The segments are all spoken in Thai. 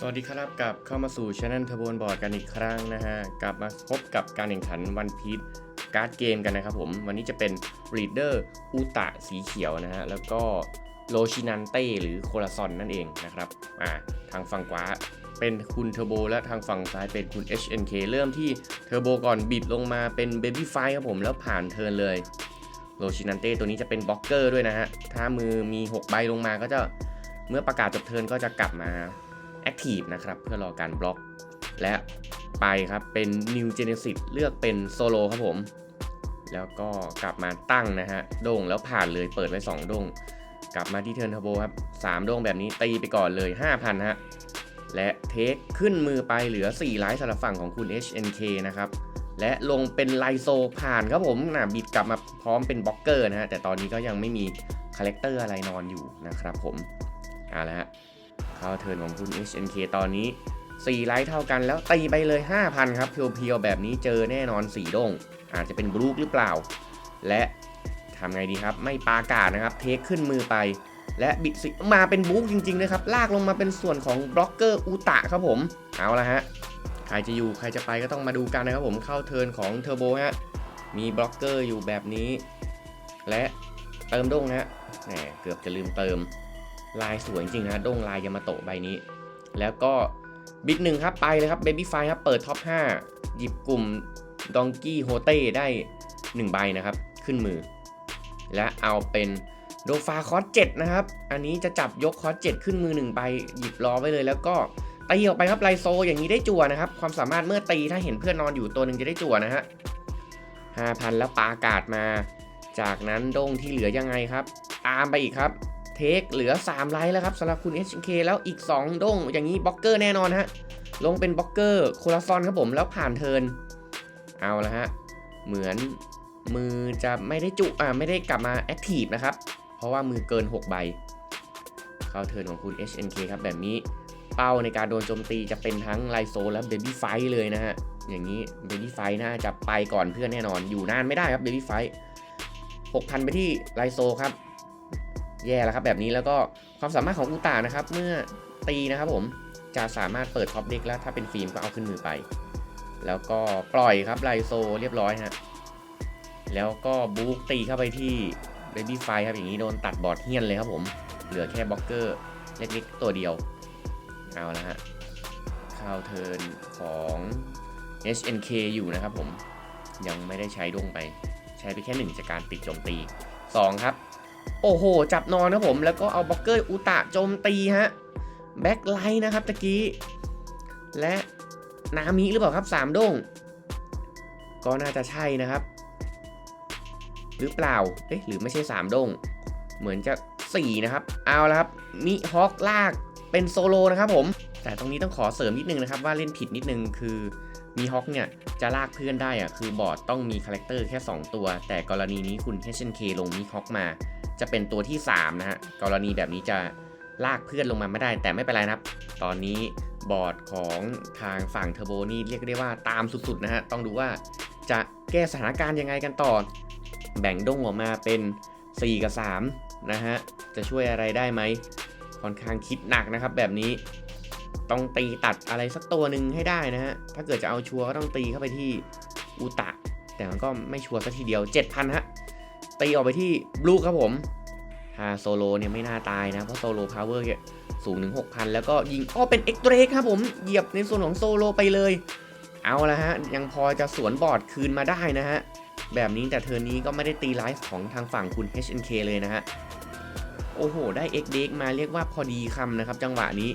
สวัสดีครับกลับเข้ามาสู่ช anel เทอร์โบนบอร์ดกันอีกครั้งนะฮะกลับมาพบกับการแข่งขันวันพี e การ์ดเกมกันนะครับผม วันนี้จะเป็น Reader อุตะสีเขียวนะฮะ แล้วก็โลชินันเต้หรือโคลาซอนนั่นเองนะครับอ่าทางฝั่งขวาเป็นคุณเทอร์โบและทางฝั่งซ้ายเป็นคุณ HNK เริ่มที่เทอร์โบก่อนบิดลงมาเป็น Baby f i ครับผมแล้วผ่านเทิร์นเลยโลชินันเต้ตัวนี้จะเป็นบล็อกเกอร์ด้วยนะฮะถ้ามือมี 6 ใบลงมาก็จะเมื่อประกาศจบเทิร์นก็จะกลับมา Active นะครับเพื่อรอการบล็อก และไปครับเป็น New Genesis เลือกเป็นโซโลครับผม แล้วก็กลับมาตั้งนะฮะโด่งแล้วผ่านเลยเปิดไว้2โด่งกลับมาที่เทิร์นทอร์โบครับ3โด่งแบบนี้ตีไปก่อนเลย 5,000ฮะและเทคขึ้นมือไปเหลือ4ไลท์สำหรับฝั่งของคุณ HNK นะครับและลงเป็นไลโซผ่านครับผมนะบิดกลับมาพร้อมเป็นบล็อกเกอร์นะฮะแต่ตอนนี้ก็ยังไม่มีคาแรคเตอร์อะไรนอนอยู่นะครับผมเอาละฮะ เข้าเทิร์นของคุณ HNK ตอนนี้ 4 ไลท์เท่ากันแล้วตีไปเลย 5,000 ครับ เพียวๆ แบบนี้เจอแน่นอน 4 ดง อาจจะเป็นบลูคหรือเปล่า และทำไงดีครับ ไม่ปากาศนะครับ เทคขึ้นมือไป และบิดสิมาเป็นบลูคจริงๆนะครับ ลากลงมาเป็นส่วนของบล็อกเกอร์อุตะครับผม เอาละฮะ ใครจะอยู่ใครจะไปก็ต้องมาดูกันนะครับผมเข้าเทิร์นของเทอร์โบฮะ มีบล็อกเกอร์อยู่แบบนี้ และเติมดงนะฮะ แหมเกือบจะลืมเติม ลายสวยจริงนะด้งลายยามาโตะใบนี้ แล้วก็บิดหนึ่งครับไปเลยครับเบบี้ไฟครับเปิดท็อป 5 หยิบกลุ่มดองกี้โฮเต้ได้ 1 ใบนะครับ ขึ้นมือ และเอาเป็นโดฟาคอส7นะครับ อันนี้จะจับยกคอส7ขึ้นมือ1ใบหยิบรอไว้เลย แล้วก็ตีออกไปครับไลโซอย่างนี้ได้จั่วนะครับ ความสามารถเมื่อตีถ้าเห็นเพื่อนนอนอยู่ตัวหนึ่งจะได้จั่วนะฮะ5,000แล้วปาอากาศมา จากนั้นด้งที่เหลือยังไงครับ ตามไปอีกครับ เทคเหลือ 3 ไลท์แล้วครับสำหรับคุณ HK แล้วอีก 2 ด้ง อย่างนี้บล็อกเกอร์แน่นอนฮะ ลงเป็นบล็อกเกอร์โคลาซอนครับผมแล้วผ่านเทิน เอาละฮะ เหมือนมือจะไม่ได้จุอ่าไม่ได้กลับมาแอคทีฟนะครับ เพราะว่ามือเกิน 6 ใบ เข้าเทินของคุณ HNK ครับแบบนี้เป้าในการโดนโจมตีจะเป็นทั้งไลโซและเบบี้ไฟเลยนะฮะ อย่างนี้เบบี้ไฟน่าจะไปก่อนเพื่อนแน่นอน อยู่นานไม่ได้ครับเบบี้ไฟ6,000ไปที่ไลโซครับ แย่แล้วครับแบบนี้แล้วก็ความสามารถของอุตานะครับ เมื่อตีนะครับผมจะสามารถเปิดท็อปเด็กแล้วถ้าเป็นฟิล์มก็เอาขึ้นมือไป แล้วก็ปล่อยครับไลโซเรียบร้อยฮะแล้วก็บู๊ตีเข้าไปที่เบบี้ไฟครับอย่างนี้โดนตัดบอร์ดเฮียนเลยครับผม เหลือแค่บล็อกเกอร์เล็กๆตัวเดียว เอาละฮะเข้าเทิร์นของ HNK อยู่นะครับผมยังไม่ได้ใช้ดงไป ใช้ไปแค่หนึ่งจากการติดโจมตีสองครับ โอ้โห จับนอนนะผม แล้วก็เอาบล็อกเกอร์อุตะโจมตีฮะ แบ็คไลท์นะครับตะกี้ และนามิหรือเปล่าครับ3ด้ง ก็น่าจะใช่นะครับ หรือเปล่า เอ๊ะ หรือไม่ใช่3ด้ง เหมือนจะ4นะครับ เอาละครับ มิฮอกลากเป็นโซโลนะครับผม แต่ตรงนี้ต้องขอเสริมนิดนึงนะครับว่าเล่นผิดนิดนึงคือ มีฮอกเนี่ยจะลากเพื่อนได้อะคือบอร์ดต้องมีคาแรคเตอร์แค่ 2 ตัว แต่กรณีนี้คุณ HNK ลงมิฮอกมา จะเป็นตัวที่ 3 นะฮะ กรณีแบบนี้จะลากเพื่อนลงมาไม่ได้ แต่ไม่เป็นไรนะครับ ตอนนี้บอร์ดของทางฝั่งเทอร์โบนี่เรียกได้ว่าตามสุดๆนะฮะ ต้องดูว่าจะแก้สถานการณ์ยังไงกันต่อ แบ่งด้งออกมาเป็น 4 กับ 3 นะฮะ จะช่วยอะไรได้ไหมค่อนข้างคิดหนักนะครับแบบนี้ ต้องตีตัดอะไรสักตัวหนึ่งให้ได้นะฮะ ถ้าเกิดจะเอาชัวร์ก็ต้องตีเข้าไปที่อุตะ แต่มันก็ไม่ชัวร์สักทีเดียว 7,000ฮะ ตีออกไปที่บลูครับผมถ้าโซโลเนี่ยไม่น่าตายนะ เพราะโซโลพาวเวอร์เนี่ยสูงถึง 6,000 แล้วก็ยิงอ้อเป็นเอ็กเดรกครับผม เหยียบในส่วนของโซโลไปเลย เอาละฮะ ยังพอจะสวนบอร์ดคืนมาได้นะฮะ แบบนี้แต่เทอร์นนี้ก็ไม่ได้ตีไลฟ์ของทางฝั่งคุณ HNK เลยนะฮะ โอ้โห ได้เอ็กเด็กมาเรียกว่าพอดีคำนะครับ จังหวะนี้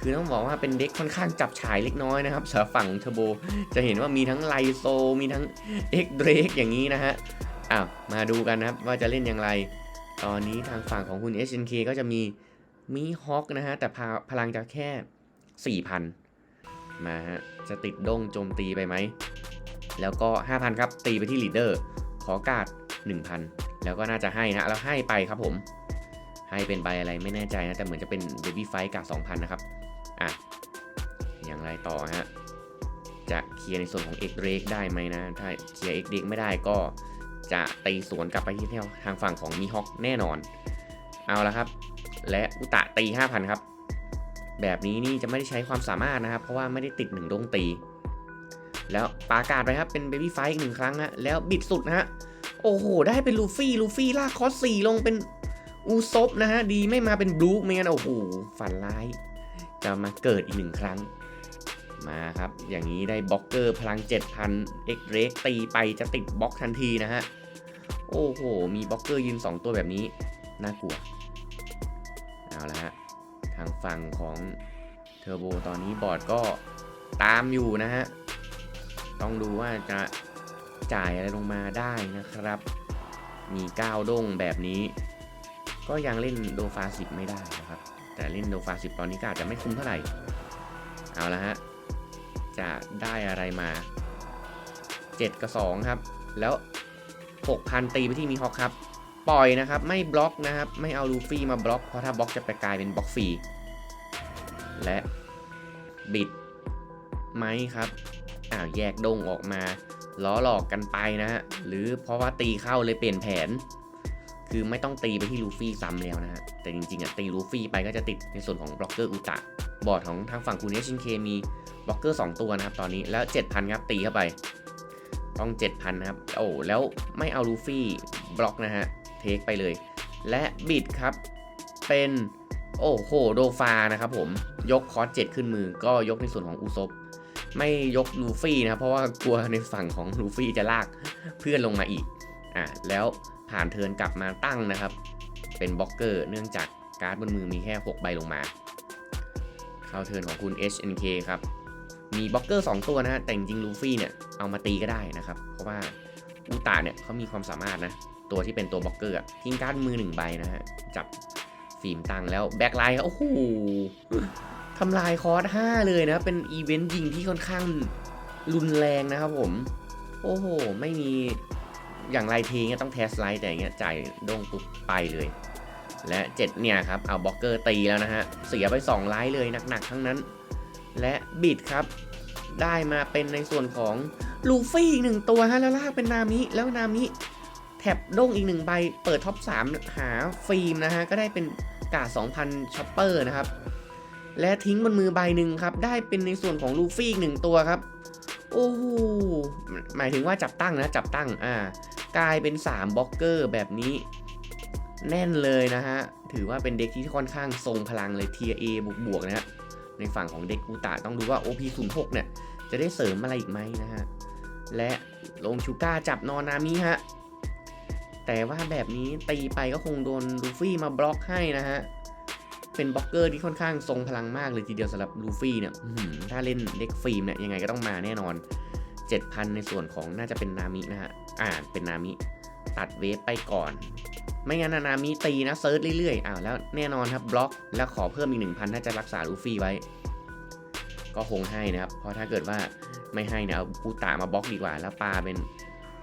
คือต้องบอกว่าเป็นเด็กค่อนข้างจับฉายเล็กน้อยนะครับสำหรับฝั่งเทอร์โบ จะเห็นว่ามีทั้งไลโซ มีทั้งเอ็กเดรกอย่างนี้นะฮะอ้าวมาดูกันนะครับว่าจะเล่นอย่างไร ตอนนี้ทางฝั่งของคุณ SNK ก็จะมีมีฮอคนะฮะ แต่พลังจะแค่ 4,000 มาฮะ จะติดด้งโจมตีไปไหม แล้วก็ 5,000 ครับ ตีไปที่ลีดเดอร์ ขอการ์ด1,000 แล้วก็น่าจะให้นะ แล้วให้ไปครับผม ให้เป็นใบอะไรไม่แน่ใจนะ แต่เหมือนจะเป็น Baby Fight กับ2,000 นะครับ อะอย่างไรต่อฮะจะเคลียร์ในส่วนของ X Drake ได้ไหมนะ ถ้าเคลียร์ X Drake ไม่ได้ก็จะตีสวนกลับไปที่ทางฝั่งของมีฮอกแน่นอน เอาละครับ และอุตะตี 5,000 ครับ แบบนี้นี่จะไม่ได้ใช้ความสามารถนะครับ เพราะว่าไม่ได้ติดหนึ่งดงตี แล้วปากาศไปครับ เป็นเบบี้ไฟอีกหนึ่งครั้งฮะแล้วบิดสุดนะฮะ โอ้โห ได้เป็นลูฟี่ ลูฟี่ลากคอสสี่ลงเป็นอูซบนะฮะ ดีไม่มาเป็นบลูไม่งั้นโอ้โหฝันร้าย จะมาเกิดอีกหนึ่งครั้ง มาครับ อย่างนี้ได้บล็อกเกอร์พลัง 7,000 เอ็กเรกตีไปจะติดบล็อกทันทีนะฮะ โอ้โห มีบล็อกเกอร์ยืน 2 ตัวแบบนี้ น่ากลัว เอาละฮะ ทางฝั่งของเทอร์โบตอนนี้บอร์ดก็ตามอยู่นะฮะ ต้องดูว่าจะจ่ายอะไรลงมาได้นะครับ มีก้าวด้งแบบนี้ ก็ยังเล่นโดฟาสิบไม่ได้นะครับ แต่เล่นโดฟาสิบตอนนี้ก็อาจจะไม่คุ้มเท่าไหร่ เอาละฮะ จะได้อะไรมา 7 กับ 2 ครับ แล้ว 6,000 ตีไปที่มีฮอกครับ ปล่อยนะครับ ไม่บล็อกนะครับ ไม่เอาลูฟี่มาบล็อก เพราะถ้าบล็อกจะไปกลายเป็นบล็อกฟรี และบิดไหมครับ อ้าว แยกดงออกมาล้อหลอกกันไปนะฮะ หรือเพราะว่าตีเข้าเลยเปลี่ยนแผน คือไม่ต้องตีไปที่ลูฟี่ซ้ำแล้วนะฮะ แต่จริงๆอะตีลูฟี่ไปก็จะติดในส่วนของบล็อกเกอร์อุตะ บอร์ดของทางฝั่งคุณเอชินเคมีบล็อกเกอร์ 2 ตัวนะครับตอนนี้แล้ว 7,000 ครับตีเข้าไป ต้อง 7,000 นะครับ โอ้แล้วไม่เอาลูฟี่บล็อกนะฮะ เทคไปเลย และบิดครับ เป็นโอ้โหโดฟานะครับผมยกคอร์ส7ขึ้นมือก็ยกในส่วนของอุซบไม่ยกลูฟี่นะครับเพราะว่ากลัวในฝั่งของลูฟี่จะลากเพื่อนลงมาอีกอะแล้ว ผ่านเทินกลับมาตั้งนะครับ เป็นบล็อกเกอร์เนื่องจากการ์ดบนมือมีแค่ 6 ใบลงมาเข้าเทินของคุณ HNK ครับ มีบล็อกเกอร์ 2 ตัวนะฮะแต่จริงลูฟี่เนี่ยเอามาตีก็ได้นะครับ เพราะว่าอูตาเนี่ยเขามีความสามารถนะ ตัวที่เป็นตัวบล็อกเกอร์อะทิ้งการ์ดมือหนึ่งใบนะฮะจับฟิล์มตังแล้วแบ็คไลน์โอ้โหทำลายคอร์ส5เลยนะเป็นอีเวนต์ยิงที่ค่อนข้างรุนแรงนะครับผม โอ้โห ไม่มี อย่างไรทีเงี้ยต้องเทสไลท์แต่อย่างเงี้ยจ่ายโดงปุ๊บไปเลย และ 7 เนี่ยครับเอาบล็อกเกอร์ตีแล้วนะฮะ เสียไป 2 ไลท์เลยหนักๆ ทั้งนั้น และบิดครับ ได้มาเป็นในส่วนของลูฟี่อีกหนึ่งตัวฮะ แล้วลากเป็นนามิ แล้วนามิ แท็บด้งอีกหนึ่งใบ เปิดท็อป 3 หาฟิล์มนะฮะ ก็ได้เป็นกาด2,000ช็อปเปอร์นะครับและทิ้งบนมือใบหนึ่งครับ ได้เป็นในส่วนของลูฟี่อีกหนึ่งตัวครับ โอ้โหหมายถึงว่าจับตั้งนะจับตั้งอ่ากลายเป็น 3บล็อกเกอร์แบบนี้ แน่นเลยนะฮะ ถือว่าเป็นเด็กที่ค่อนข้างทรงพลังเลย t ย A บวกบวกๆนะฮะในฝั่งของเด็กอูตาต้องดูว่า OP06 เนี่ย จะได้เสริมอะไรอีกไหมนะฮะ และลงชูก้าจับนอนามิฮะ แต่ว่าแบบนี้ตีไปก็คงโดนลูฟี่มาบล็อกให้นะฮะ เป็นบล็อกเกอร์ที่ค่อนข้างทรงพลังมากเลยทีเดียวสำหรับลูฟี่เนี่ยอื้อหือถ้าเล่นเด็กฟิล์มเนี่ยยังไงก็ต้องมาแน่นอน 7,000 ในส่วนของน่าจะเป็นนามินะฮะอ่าเป็นนามิตัดเวฟไปก่อน ไม่งั้นนานามิตีนะเซิร์ชเรื่อยๆอ้าวแล้วแน่นอนครับบล็อกแล้วขอเพิ่มอีก 1,000 ถ้าจะรักษาลูฟี่ไว้ ก็คงให้นะครับเพราะถ้าเกิดว่าไม่ให้เนี่ยเอาอูตามาบล็อกดีกว่า แล้วปาเป็น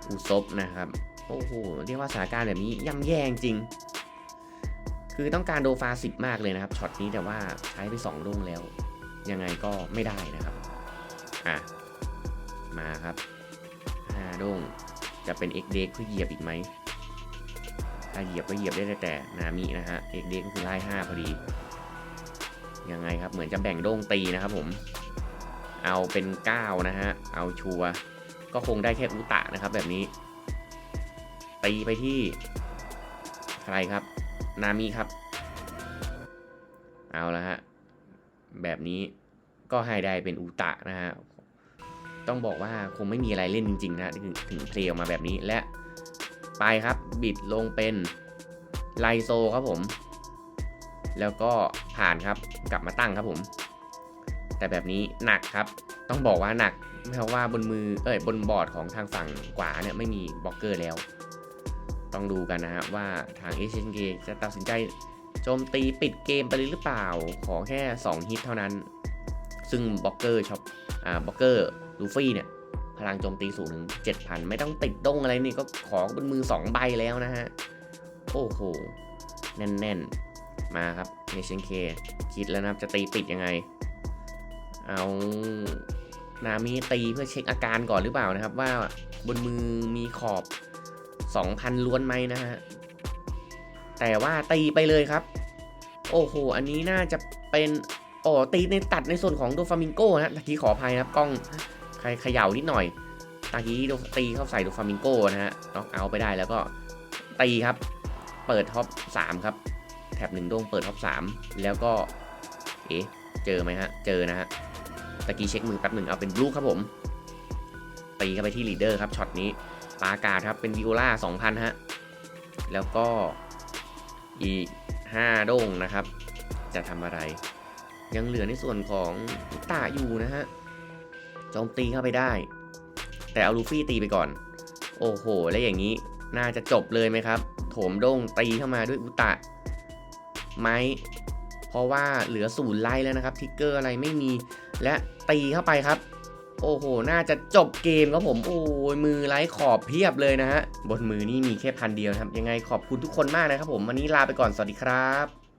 อูซบนะครับโอ้โหเรียกว่าสถานการณ์แบบนี้ย่ำแย่จริง คือต้องการโดฟาสิบมากเลยนะครับช็อตนี้แต่ว่าใช้ไป2ดงแล้ว ยังไงก็ไม่ได้นะครับอะมาครับ5ดงจะเป็น X d e เพื่อเหยียบอีกไหมถ้าเหยียบก็เหยียบได้แต่นามินะฮะ X d e ก็คือไล่5พอดียังไงครับเหมือนจะแบ่งโด่งตีนะครับผม เอาเป็น 9 นะฮะ เอาชัวก็คงได้แค่อุตะนะครับแบบนี้ ตีไปที่ ใครครับ นามิครับ เอาละฮะ แบบนี้ก็ให้ได้เป็นอุตะนะฮะ ต้องบอกว่าคงไม่มีอะไรเล่นจริงๆนะถึงถึงเพลออกมาแบบนี้และไปครับบิดลงเป็นไลโซครับผม แล้วก็ผ่านครับกลับมาตั้งครับผม แต่แบบนี้หนักครับ ต้องบอกว่าหนักเพราะว่าบนมือเอ้ยบนบอร์ดของทางฝั่งขวาเนี่ยไม่มีบล็อกเกอร์แล้ว ต้องดูกันนะฮะว่าทางเอเชียนเกจะตัดสินใจโจมตีปิดเกมไปเลยหรือเปล่า ขอแค่ 2 ฮิตเท่านั้น ซึ่งบล็อกเกอร์ช็อปอ่าบล็อกเกอร์ลูฟี่เนี่ย พลังโจมตีสูงถึง 7,000 ไม่ต้องติดดงอะไรนี่ก็ขอบนมือ 2 ใบแล้วนะฮะ โอ้โห แน่นๆ มาครับเอเชนเคคิดแล้วนะครับ จะตีปิดยังไง เอานามิตีเพื่อเช็คอาการก่อนหรือเปล่านะครับ ว่าบนมือมีขอบ 2,000 ล้วนไหมนะฮะ แต่ว่าตีไปเลยครับ โอ้โห อันนี้น่าจะเป็นโอ๋อตีในตัดในส่วนของโดฟามิงโกนะฮะตะกี้ขออภัยนะครับกล้องใครเขย่านิดหน่อยตะกี้ตีเข้าใส่โดฟามิงโกนะฮะน็อกเอาไปได้แล้วก็ตีครับ เปิดท็อป3ครับ แถบหนึ่งโด้งเปิดท็อป3แล้วก็ เอ๊ะ เจอไหมฮะ เจอนะฮะ ตะกี้เช็คมือแป๊บหนึ่งเอาเป็นบลูครับผม ตีเข้าไปที่ลีดเดอร์ครับช็อตนี้ อากาศครับเป็นวิโอลา2,000 ฮะ แล้วก็อีก 5 โด้งนะครับ จะทำอะไร ยังเหลือในส่วนของอุตาอยู่นะฮะโจมตีเข้าไปได้ แต่เอาลูฟี่ตีไปก่อน โอ้โห แล้วอย่างนี้น่าจะจบเลยไหมครับ โถมโด้งตีเข้ามาด้วยอุตะไหมเพราะว่าเหลือศูนย์ไล่แล้วนะครับ ทิกเกอร์อะไรไม่มีและตีเข้าไปครับ โอ้โห น่าจะจบเกมครับผม โอ้ยมือไร้ขอบเพียบเลยนะฮะ บนมือนี่มีแค่พันเดียวครับ ยังไงขอบคุณทุกคนมากนะครับผม วันนี้ลาไปก่อน สวัสดีครับ